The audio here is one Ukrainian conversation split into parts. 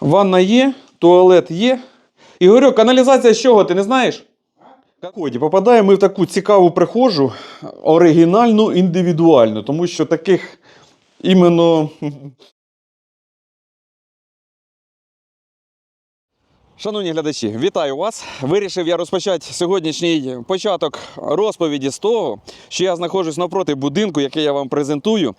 Ванна є, туалет є. Ігорьок, каналізація з чого, ти не знаєш? Ході, попадаємо ми в таку цікаву прихожу, оригінальну, індивідуальну, тому що таких іменно. Шановні глядачі, вітаю вас! Вирішив я розпочати сьогоднішній початок розповіді з того, що я знаходжусь навпроти будинку, який я вам презентую.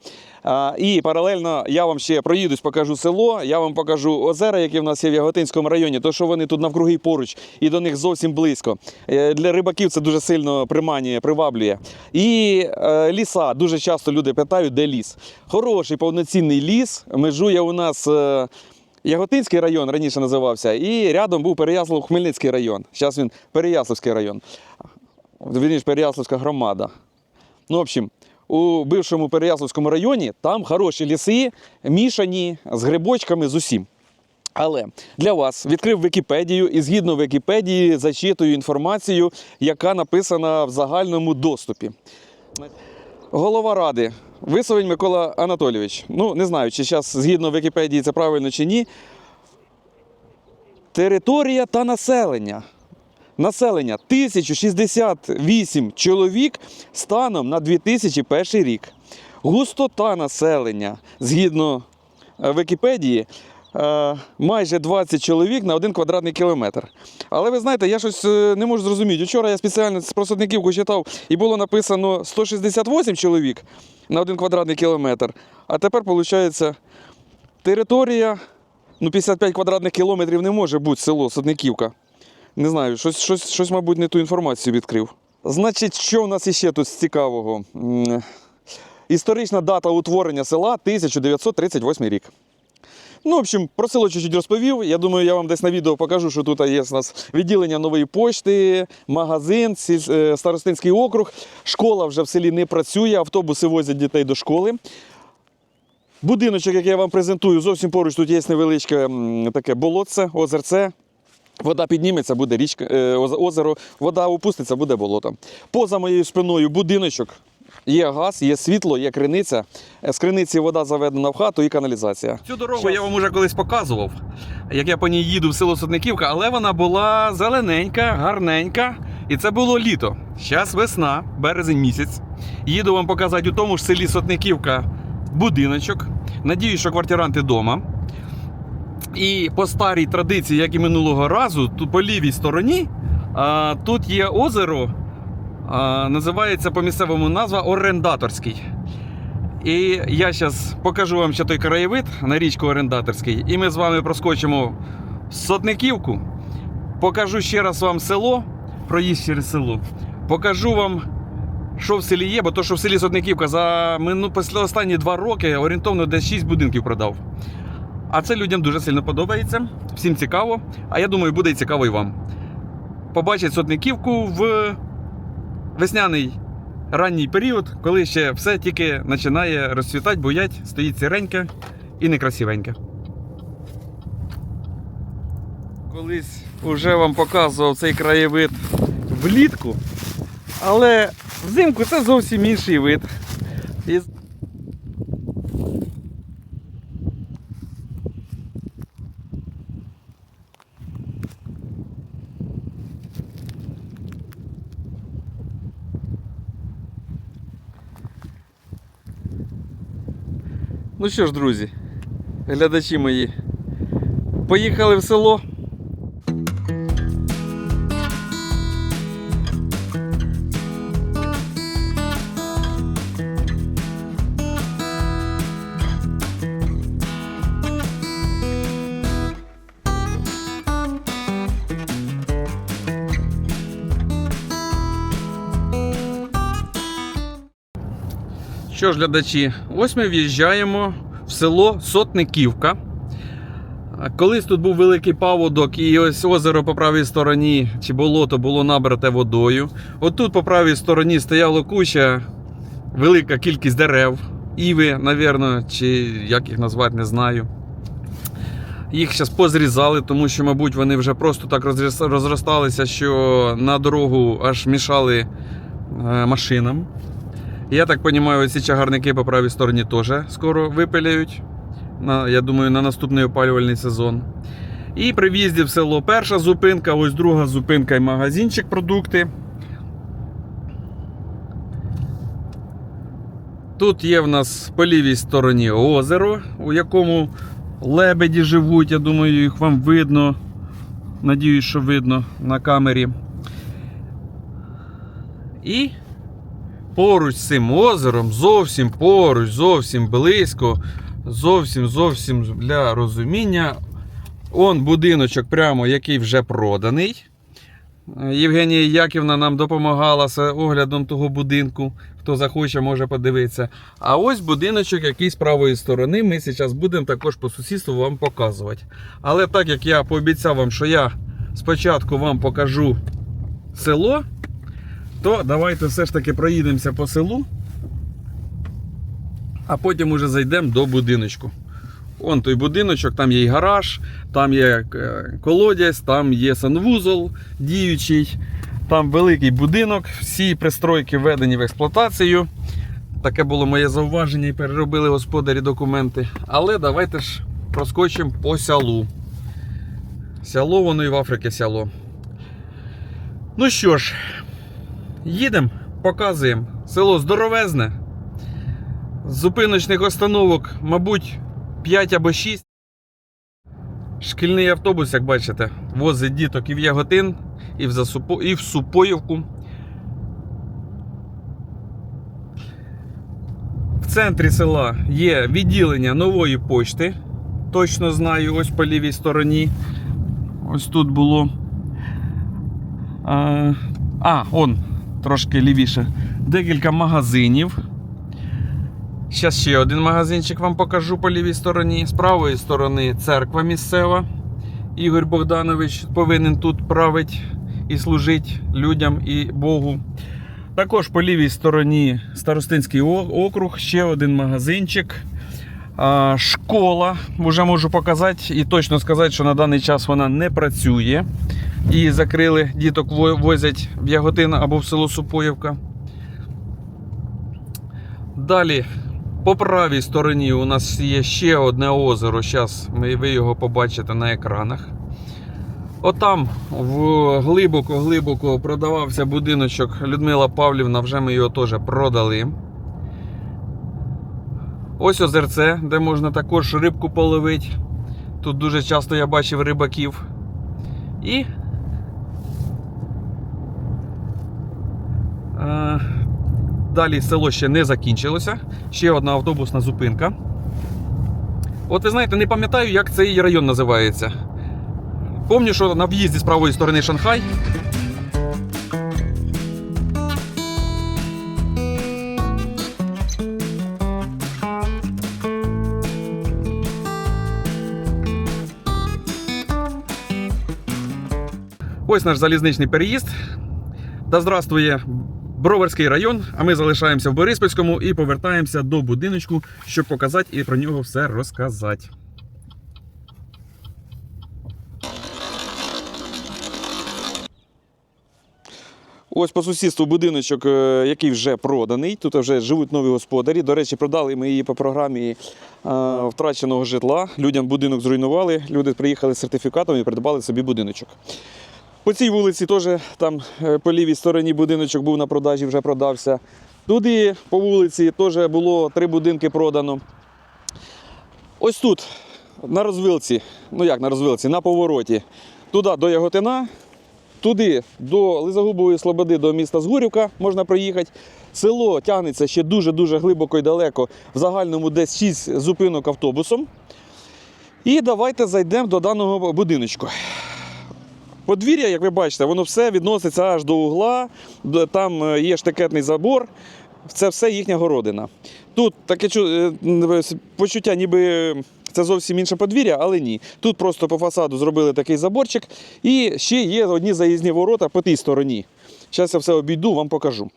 І паралельно я вам ще проїдусь, покажу село, я вам покажу озера, які в нас є в Яготинському районі, то що вони тут навкруги поруч і до них зовсім близько. Е, Для рибаків це дуже сильно приманює, приваблює. І е, ліса. Дуже часто люди питають, де ліс. Хороший повноцінний ліс межує у нас. Яготинський район раніше називався, і рядом був Переяслав Хмельницький район. Зараз він Переяславський район. Вірніше, Переяславська громада. Ну, в общем, у бившому Переяславському районі там хороші ліси, мішані з грибочками з усім. Але для вас відкрив Вікіпедію і згідно Вікіпедії зачитую інформацію, яка написана в загальному доступі. Голова ради Висовень Микола Анатолійович. Ну, не знаю, чи зараз згідно Вікіпедії це правильно чи ні. Територія та населення. Населення 1068 чоловік станом на 2001 рік. Густота населення згідно е, Вікіпедії майже 20 чоловік на один квадратний кілометр. Але ви знаєте, я щось е, не можу зрозуміти. Вчора я спеціально з просотниківку читав і було написано 168 чоловік на один квадратний кілометр. А тепер виходить територія. Ну, 55 квадратних кілометрів не може бути село Сотниківка. Не знаю, щось, щось, щось, мабуть, не ту інформацію відкрив. Значить, що у нас іще тут цікавого? Історична дата утворення села 1938 рік. Ну, в общем, про село чуть-чуть розповів. Я думаю, я вам десь на відео покажу, що тут є у нас відділення нової пошти, магазин, е, старостинський округ. Школа вже в селі не працює, автобуси возять дітей до школи. Будиночок, який я вам презентую, зовсім поруч тут є невеличке таке болотце, озерце. Вода підніметься, буде річка, е, озеро, вода опуститься, буде болото. Поза моєю спиною будиночок. Є газ, є світло, є криниця. З криниці вода заведена в хату і каналізація. Цю дорогу я вам уже колись показував, як я по ній їду в село Сотниківка, але вона була зелененька, гарненька. І це було літо. Зараз весна, березень місяць. Їду вам показати у тому ж селі Сотниківка будиночок. Надіюсь, що квартиранти вдома. І по старій традиції, як і минулого разу, тут по лівій стороні а, тут є озеро, називається по місцевому назва Орендаторський. І я зараз покажу вам ще той краєвид на річку Орендаторський. І ми з вами проскочимо в Сотниківку. Покажу ще раз вам село, проїзд через село. Покажу вам, що в селі є, бо то, що в селі Сотниківка за після останні два роки орієнтовно десь 6 будинків продав. А це людям дуже сильно подобається. Всім цікаво. А я думаю, буде і цікаво і вам. Побачить сотниківку в весняний ранній період, коли ще все тільки починає розцвітати, буять, стоїть сіреньке і некрасивеньке. Колись вже вам показував цей краєвид влітку, але взимку це зовсім інший вид. Ну що ж, друзі, глядачі мої, поїхали в село. Що ж, глядачі, ось ми в'їжджаємо в село Сотниківка. Колись тут був великий паводок, і ось озеро по правій стороні, чи болото було набрате водою. Отут по правій стороні стояла куча, велика кількість дерев, іви, навірно, чи як їх назвати, не знаю. Їх зараз позрізали, тому що, мабуть, вони вже просто так розросталися, що на дорогу аж мішали е, машинам. Я так розумію, ці чагарники по правій стороні теж скоро випиляють. я думаю, на наступний опалювальний сезон. І при в'їзді в село перша зупинка, ось друга зупинка і магазинчик продукти. Тут є в нас по лівій стороні озеро, у якому лебеді живуть. Я думаю, їх вам видно. Надіюсь, що видно на камері. І поруч з цим озером, зовсім поруч, зовсім близько, зовсім зовсім для розуміння. Он будиночок, прямо який вже проданий. Е, Євгенія Яківна нам допомагала з оглядом того будинку. Хто захоче, може подивитися. А ось будиночок, який з правої сторони. Ми зараз будемо також по сусідству вам показувати. Але так як я пообіцяв вам, що я спочатку вам покажу село, то давайте все ж таки проїдемося по селу, а потім уже зайдемо до будиночку. Вон той будиночок, там є і гараж, там є е, колодязь, там є санвузол діючий, там великий будинок, всі пристройки введені в експлуатацію. Таке було моє зауваження і переробили господарі документи. Але давайте ж проскочимо по селу. Село, воно і в Африці село. Ну що ж, їдемо, показуємо. Село здоровезне. З зупиночних остановок, мабуть, 5 або 6. Шкільний автобус, як бачите, возить діток і в Яготин, і в, Засупо... і в Супоївку. В центрі села є відділення нової почти. Точно знаю, ось по лівій стороні. Ось тут було. А, а он, трошки лівіше. Декілька магазинів. Зараз ще один магазинчик вам покажу по лівій стороні. З правої сторони церква місцева. Ігор Богданович повинен тут правити і служити людям і Богу. Також по лівій стороні Старостинський округ, ще один магазинчик. Школа, вже можу показати і точно сказати, що на даний час вона не працює. І закрили, діток возять в Яготин або в село Супоївка. Далі по правій стороні у нас є ще одне озеро. Зараз ви його побачите на екранах. Отам глибоко-глибоко продавався будиночок Людмила Павлівна, вже ми його теж продали. Ось озерце, де можна також рибку половити. Тут дуже часто я бачив рибаків. І. Е, Далі село ще не закінчилося. Ще одна автобусна зупинка. От ви знаєте, не пам'ятаю, як цей район називається. Помню, що на в'їзді з правої сторони Шанхай. Ось наш залізничний переїзд. Да здравствує Броварський район, а ми залишаємося в Бориспільському і повертаємося до будиночку, щоб показати і про нього все розказати. Ось по сусідству будиночок, е, який вже проданий. Тут вже живуть нові господарі. До речі, продали ми її по програмі е, втраченого житла. Людям будинок зруйнували. Люди приїхали з сертифікатом і придбали собі будиночок. По цій вулиці теж там е, по лівій стороні будиночок був на продажі, вже продався. Туди по вулиці теж було три будинки продано. Ось тут, на розвилці, ну як на розвилці, на повороті, туди до Яготина, туди до Лизагубової Слободи, до міста Згурівка можна проїхати. Село тягнеться ще дуже-дуже глибоко і далеко. В загальному десь 6 зупинок автобусом. І давайте зайдемо до даного будиночку. Подвір'я, як ви бачите, воно все відноситься аж до угла, там е, є штикетний забор, це все їхня городина. Тут таке е, почуття, ніби це зовсім інше подвір'я, але ні. Тут просто по фасаду зробили такий заборчик. І ще є одні заїзні ворота по тій стороні. Зараз я все обійду, вам покажу.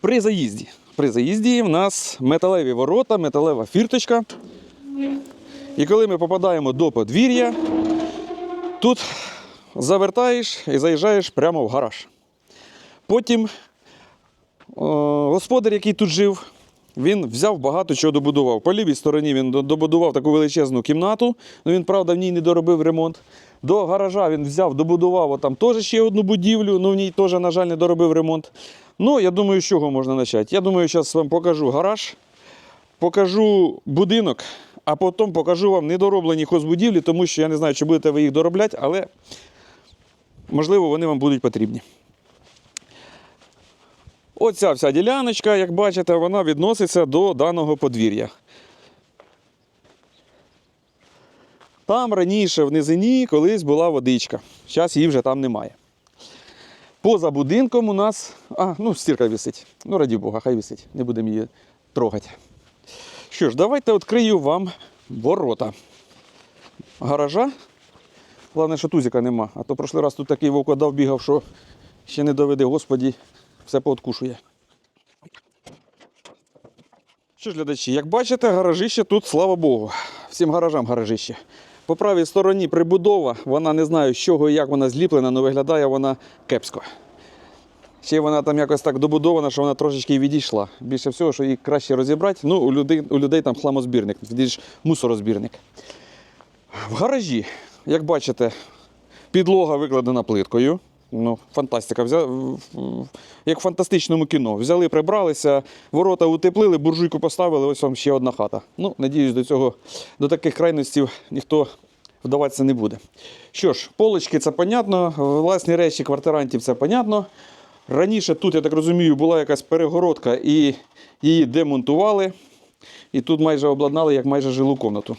При заїзді. При заїзді в нас металеві ворота, металева фірточка. І коли ми попадаємо до подвір'я, тут завертаєш і заїжджаєш прямо в гараж. Потім о, господар, який тут жив, він взяв багато чого добудував. По лівій стороні він добудував таку величезну кімнату. Ну він, правда, в ній не доробив ремонт. До гаража він взяв, добудував там теж ще одну будівлю, ну в ній теж, на жаль, не доробив ремонт. Ну, я думаю, з чого можна почати. Я думаю, зараз вам покажу гараж, покажу будинок, а потім покажу вам недороблені хозбудівлі, тому що я не знаю, чи будете ви їх доробляти, але можливо вони вам будуть потрібні. Оця вся діляночка, як бачите, вона відноситься до даного подвір'я. Там раніше в низині колись була водичка. Зараз її вже там немає. Поза будинком у нас. А, ну, стірка висить. Ну, раді Бога, хай висить. Не будемо її трогати. Що ж, давайте відкрию вам ворота. Гаража. Головне, що тузика нема. А то прошлий раз тут такий вовкодав бігав, що ще не доведе, Господі, все пооткушує. Що ж, глядачі, як бачите, гаражище тут, слава Богу. Всім гаражам гаражище. По правій стороні прибудова, вона не знаю, з чого і як вона зліплена, але виглядає вона кепсько. Ще вона там якось так добудована, що вона трошечки відійшла. Більше всього, що її краще розібрати. Ну, у людей, у людей там хламозбірник, мусорозбірник. В гаражі, як бачите, підлога викладена плиткою. Ну, фантастика. Взя... в- в- Як в фантастичному кіно. Взяли, прибралися, ворота утеплили, буржуйку поставили, ось вам ще одна хата. Ну, надіюсь, до цього, до таких крайностів ніхто вдаватися не буде. Що ж, полочки це понятно, власні речі квартирантів це понятно. Раніше тут, я так розумію, була якась перегородка і її демонтували. І тут майже обладнали як майже жилу комнату.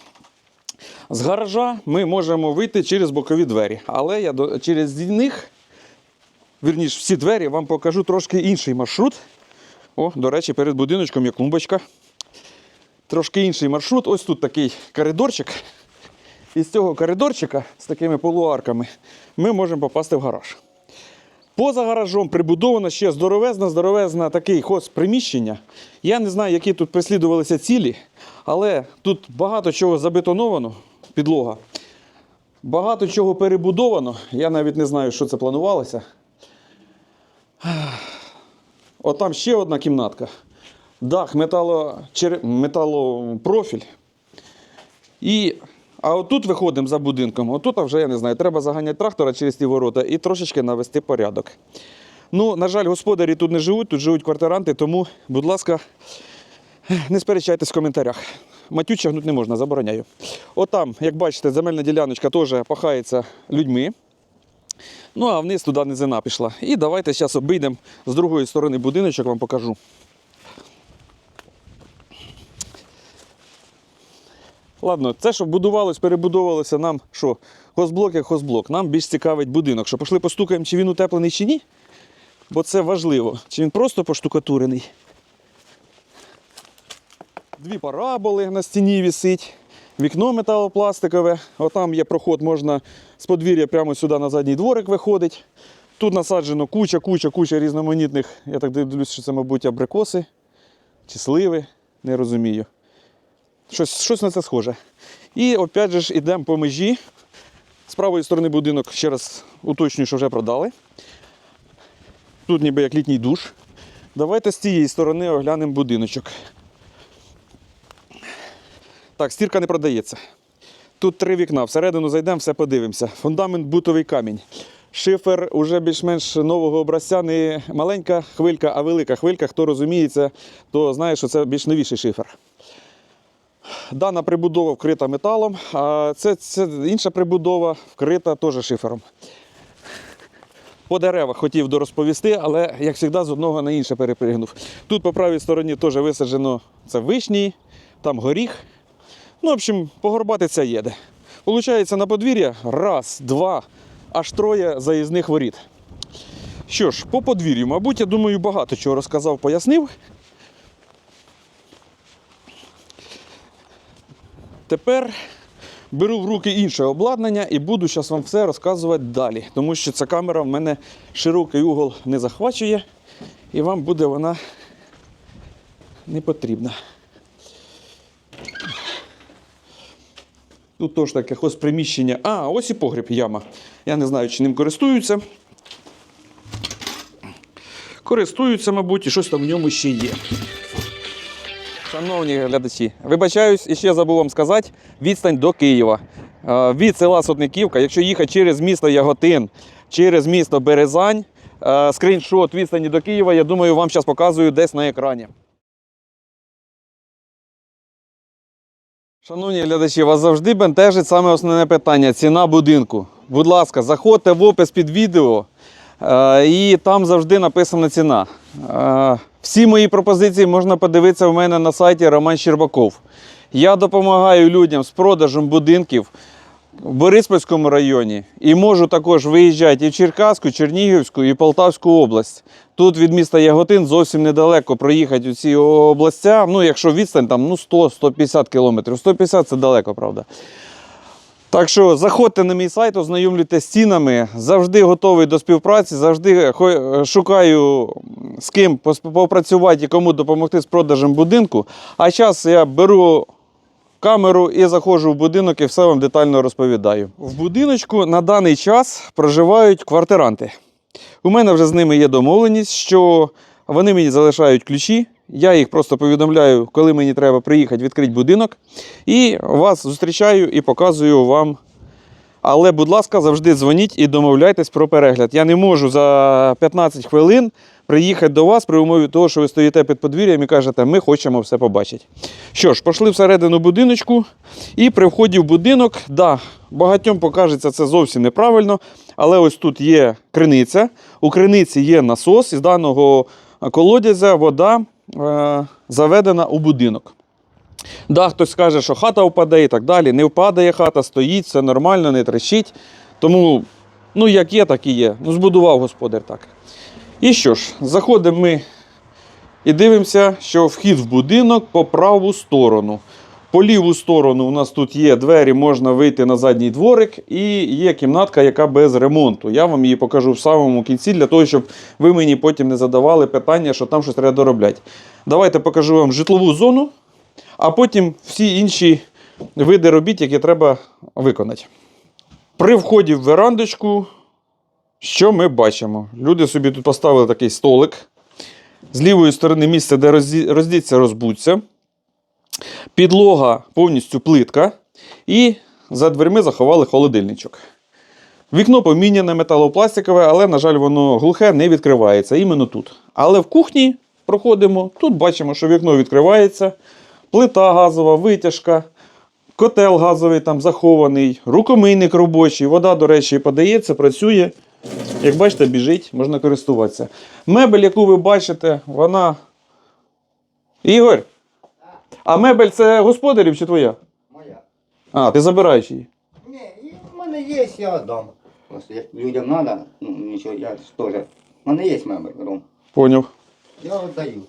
З гаража ми можемо вийти через бокові двері, але я до- через них, вірніш, всі двері вам покажу трошки інший маршрут. О, до речі, перед будиночком є клумбочка. Трошки інший маршрут. Ось тут такий коридорчик. І з цього коридорчика з такими полуарками ми можемо попасти в гараж. Поза гаражом прибудовано ще здоровезна, здоровезна такий хоз приміщення. Я не знаю, які тут прислідувалися цілі, але тут багато чого забетоновано, підлога. Багато чого перебудовано. Я навіть не знаю, що це планувалося. Отам ще одна кімнатка. Дах метало... металопрофіль. І... А отут виходимо за будинком. Отут вже я не знаю, треба заганяти трактора через ті ворота і трошечки навести порядок. Ну, на жаль, господарі тут не живуть, тут живуть квартиранти, тому, будь ласка, не сперечайтесь в коментарях. Матюча гнуть не можна, забороняю. Отам, як бачите, земельна діляночка теж пахається людьми. Ну, а вниз туди низина пішла. І давайте зараз обійдемо з другої сторони будиночок, вам покажу. Ладно, це, що будувалось, перебудовувалося нам що? Хозблок як хозблок. Нам більш цікавить будинок. Що пішли постукаємо, чи він утеплений, чи ні. Бо це важливо. Чи він просто поштукатурений. Дві параболи на стіні висить. Вікно металопластикове. Отам є проход, можна з подвір'я прямо сюди на задній дворик виходить. Тут насаджено куча, куча, куча різноманітних. Я так дивлюсь, що це, мабуть, абрикоси чи сливи. Не розумію. Щось, щось на це схоже. І опять же ж ідемо по межі. З правої сторони будинок, ще раз уточнюю, що вже продали. Тут ніби як літній душ. Давайте з цієї сторони оглянемо будиночок. Так, стірка не продається. Тут три вікна. Всередину зайдемо, все подивимося. Фундамент бутовий камінь. Шифер уже більш-менш нового образця, не маленька хвилька, а велика хвилька. Хто розуміється, то знає, що це більш новіший шифер. Дана прибудова вкрита металом, а це, це інша прибудова вкрита теж шифером. По деревах хотів дорозповісти, але, як завжди, з одного на інше перепригнув. Тут по правій стороні теж висаджено це вишні, там горіх. Ну, в общем, погорбатися їде. Получається, на подвір'я раз, два, аж троє заїзних воріт. Що ж, по подвір'ю, мабуть, я думаю, багато чого розказав, пояснив. Тепер беру в руки інше обладнання і буду зараз вам все розказувати далі. Тому що ця камера в мене широкий угол не захвачує, і вам буде вона не потрібна. Тут теж таке ось приміщення. А, ось і погріб яма. Я не знаю, чи ним користуються. Користуються, мабуть, і щось там в ньому ще є. Шановні глядачі, вибачаюсь, і ще забув вам сказати, відстань до Києва. Е, Від села Сотниківка, якщо їхати через місто Яготин, через місто Березань, е, скріншот відстані до Києва, я думаю, вам зараз показую десь на екрані. Шановні глядачі, вас завжди бентежить саме основне питання ціна будинку. Будь ласка, заходьте в опис під відео, е, і там завжди написана ціна. Е, Всі мої пропозиції можна подивитися у мене на сайті Роман Щербаков. Я допомагаю людям з продажем будинків в Бориспільському районі і можу також виїжджати і в Черкаську, Чернігівську і Полтавську область. Тут від міста Яготин зовсім недалеко проїхати у ці областя. Ну, якщо відстань там ну, 100-150 кілометрів. 150 це далеко, правда. Так що заходьте на мій сайт, ознайомлюйтесь з цінами. Завжди готовий до співпраці, завжди шукаю з ким попрацювати і кому допомогти з продажем будинку. А зараз я беру камеру і заходжу в будинок і все вам детально розповідаю. В будиночку на даний час проживають квартиранти. У мене вже з ними є домовленість, що вони мені залишають ключі. Я їх просто повідомляю, коли мені треба приїхати відкрити будинок. І вас зустрічаю і показую вам. Але, будь ласка, завжди дзвоніть і домовляйтесь про перегляд. Я не можу за 15 хвилин приїхати до вас при умові того, що ви стоїте під подвір'ям і кажете, ми хочемо все побачити. Що ж, пішли всередину будиночку, і при вході в будинок, да, багатьом покажеться це зовсім неправильно, але ось тут є криниця. У криниці є насос, із даного колодязя вода е, заведена у будинок. Да, хтось скаже, що хата впаде і так далі. Не впадає хата, стоїть, все нормально, не трещить. Тому, ну, як є, так і є. Ну, збудував господар так. І що ж, заходимо ми і дивимося, що вхід в будинок по праву сторону. По ліву сторону у нас тут є двері, можна вийти на задній дворик, і є кімнатка, яка без ремонту. Я вам її покажу в самому кінці, для того, щоб ви мені потім не задавали питання, що там щось треба доробляти. Давайте покажу вам житлову зону, а потім всі інші види робіт, які треба виконати. При вході в верандочку, що ми бачимо? Люди собі тут поставили такий столик. З лівої сторони місце, де роздіться, розбуться. Підлога повністю плитка. І за дверми заховали холодильничок. Вікно поміняне металопластикове, але, на жаль, воно глухе, не відкривається. Іменно тут. Але в кухні проходимо. Тут бачимо, що вікно відкривається, плита газова, витяжка, котел газовий там захований, рукомийник робочий. Вода, до речі, подається, працює. Як бачите, біжить, можна користуватися. Мебель, яку ви бачите, вона. Ігор, а мебель це господарів чи твоя? Моя. А, ти забираєш її. Ні, в мене є, я дам. Просто як людям треба, ну нічого, я теж. В мене є мебель, Ром. Поняв. Я віддаю.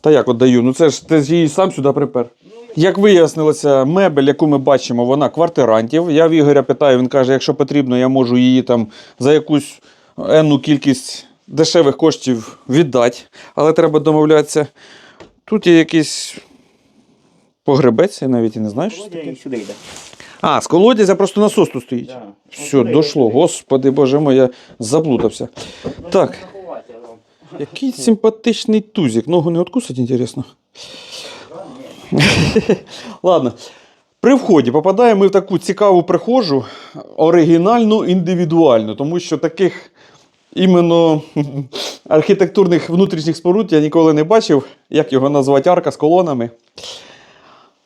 Та як віддаю? Ну це ж ти ж її сам сюди припер. Як вияснилося, мебель, яку ми бачимо, вона квартирантів. Я в Ігоря питаю, він каже, якщо потрібно, я можу її там за якусь енну кількість дешевих коштів віддати, але треба домовлятися. Тут є якийсь погребець, я навіть і не знаю, що таке. сюди йде. А, з колодязя просто насос тут стоїть. Да. Все, дошло. Господи Боже мой, я заплутався. Так. Який симпатичний тузик. Ногу не откусить, інтересно. Ладно. При вході попадаємо ми в таку цікаву прихожу, оригінальну, індивідуальну, тому що таких іменно архітектурних внутрішніх споруд я ніколи не бачив. Як його назвати, арка з колонами.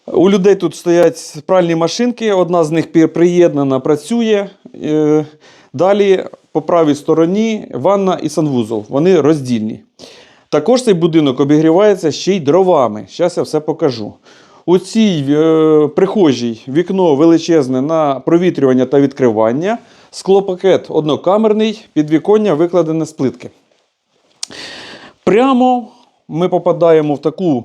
У людей тут стоять пральні машинки, одна з них приєднана, працює. Е, Далі по правій стороні ванна і санвузол. Вони роздільні. Також цей будинок обігрівається ще й дровами. Зараз я все покажу. У цій е, прихожій вікно величезне на провітрювання та відкривання. Склопакет однокамерний, підвіконня викладене з плитки. Прямо ми попадаємо в таку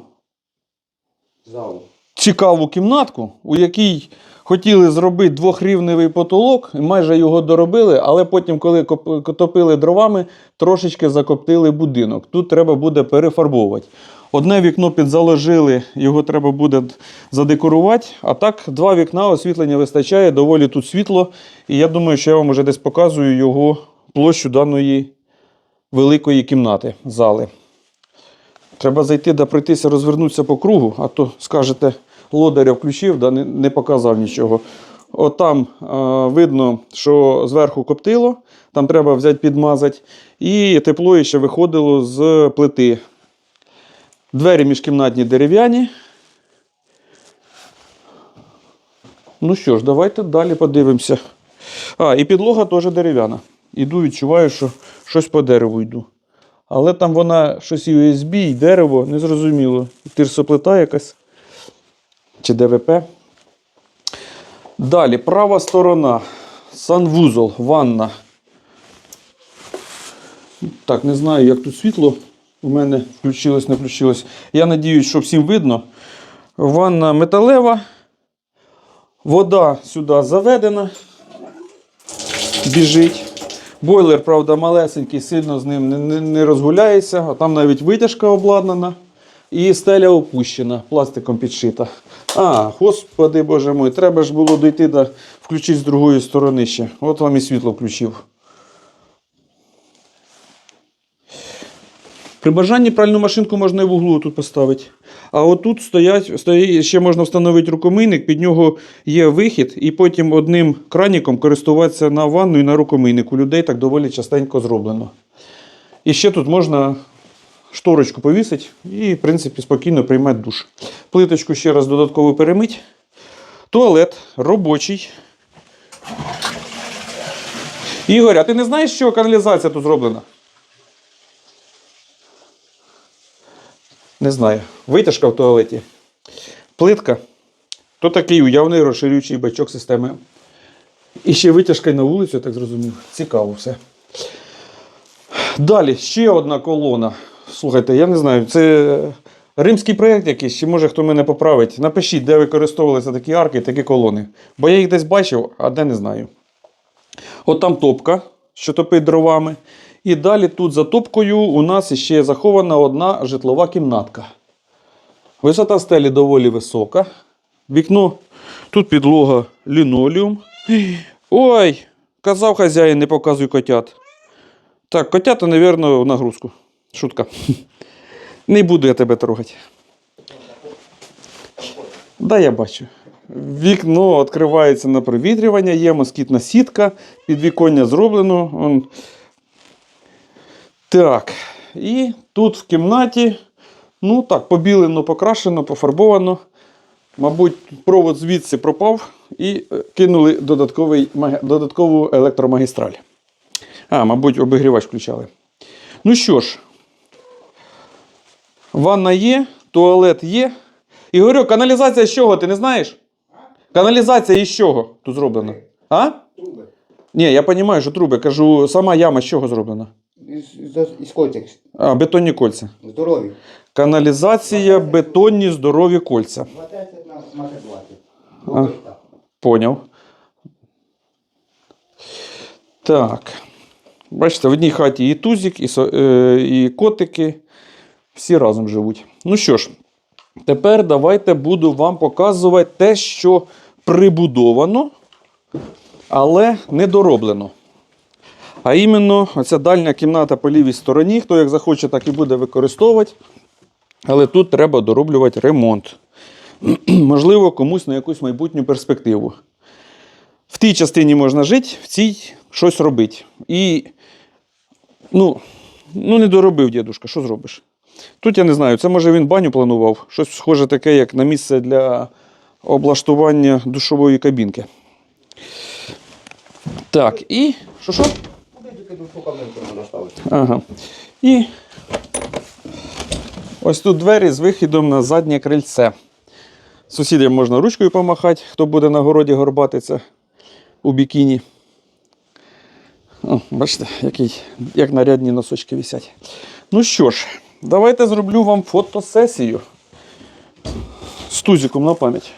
Залу. цікаву кімнатку, у якій хотіли зробити двохрівневий потолок, майже його доробили, але потім, коли топили дровами, трошечки закоптили будинок. Тут треба буде перефарбовувати. Одне вікно підзаложили, його треба буде задекорувати. А так, два вікна освітлення вистачає, доволі тут світло. І я думаю, що я вам вже десь показую його площу даної великої кімнати зали. Треба зайти да пройтися, розвернутися по кругу, а то скажете, лодаря включив, да не, не показав нічого. От там е, видно, що зверху коптило, там треба взяти підмазати, і тепло ще виходило з плити. Двері міжкімнатні дерев'яні. Ну що ж, давайте далі подивимося. А, і підлога теж дерев'яна. Іду, відчуваю, що щось по дереву йду. Але там вона щось USB, і дерево, незрозуміло. Тирсоплита якась. Чи ДВП. Далі, права сторона. Санвузол, ванна. Так, не знаю, як тут світло у мене включилось, не включилось. Я надіюсь, що всім видно. Ванна металева. Вода сюди заведена. Біжить. Бойлер, правда, малесенький, сильно з ним не, не, розгуляється, а там навіть витяжка обладнана. І стеля опущена, пластиком підшита. А, господи боже мой, треба ж було дойти до включити з другої сторони ще. От вам і світло включив. При бажанні пральну машинку можна і в углу тут поставити. А отут стоять, стоїть, ще можна встановити рукомийник, під нього є вихід, і потім одним краніком користуватися на ванну і на рукомийник. У людей так доволі частенько зроблено. І ще тут можна шторочку повісити і, в принципі, спокійно приймати душ. Плиточку ще раз додатково перемить. Туалет робочий. Ігор, а ти не знаєш, що каналізація тут зроблена? Не знаю. Витяжка в туалеті. Плитка. То такий уявний розширюючий бачок системи. І ще витяжка на вулицю, так зрозумів. Цікаво все. Далі ще одна колона. Слухайте, я не знаю, це римський проєкт якийсь, чи може хто мене поправить. Напишіть, де використовувалися такі арки, такі колони. Бо я їх десь бачив, а де не знаю. От там топка, що топить дровами. І далі тут за топкою у нас ще захована одна житлова кімнатка. Висота стелі доволі висока. Вікно, тут підлога лінолеум. Ой, казав хазяїн, не показуй котят. Так, котята, мабуть, в нагрузку. Шутка. Не буду я тебе трогати. Да, я бачу. Вікно відкривається на провітрювання, є москітна сітка, підвіконня зроблено. Он. Так. І тут в кімнаті, ну так, побілено, покрашено, пофарбовано. Мабуть, провод звідси пропав і е, кинули додатковий, додаткову електромагістраль. А, мабуть, обігрівач включали. Ну що ж, ванна є, туалет є. Ігорю, каналізація з чого, ти не знаєш? Каналізація із чого тут зроблена? А? Труби. Ні, я розумію, що труби. Кажу, сама яма з чого зроблена? Із, із, із. А, бетонні кольця. Здорові. Каналізація, бетонні, здорові кольця. 20 на, на 20. А. Поняв. Так. Бачите, в одній хаті і тузик, і, со- е, і котики. Всі разом живуть. Ну що ж, тепер давайте буду вам показувати те, що прибудовано, але не дороблено. А іменно, оця дальня кімната по лівій стороні. Хто як захоче, так і буде використовувати. Але тут треба дороблювати ремонт. Можливо, комусь на якусь майбутню перспективу. В тій частині можна жити, в цій щось робити. І ну, ну не доробив дідушка, що зробиш? Тут я не знаю, це може він баню планував, щось схоже таке, як на місце для облаштування душової кабінки. Так, і. Що що? Ага. І ось тут двері з вихідом на заднє крильце. Сусідям можна ручкою помахати, хто буде на городі горбатися у бікіні. О, бачите, який, як нарядні носочки висять. Ну що ж, давайте зроблю вам фотосесію з тузиком на пам'ять.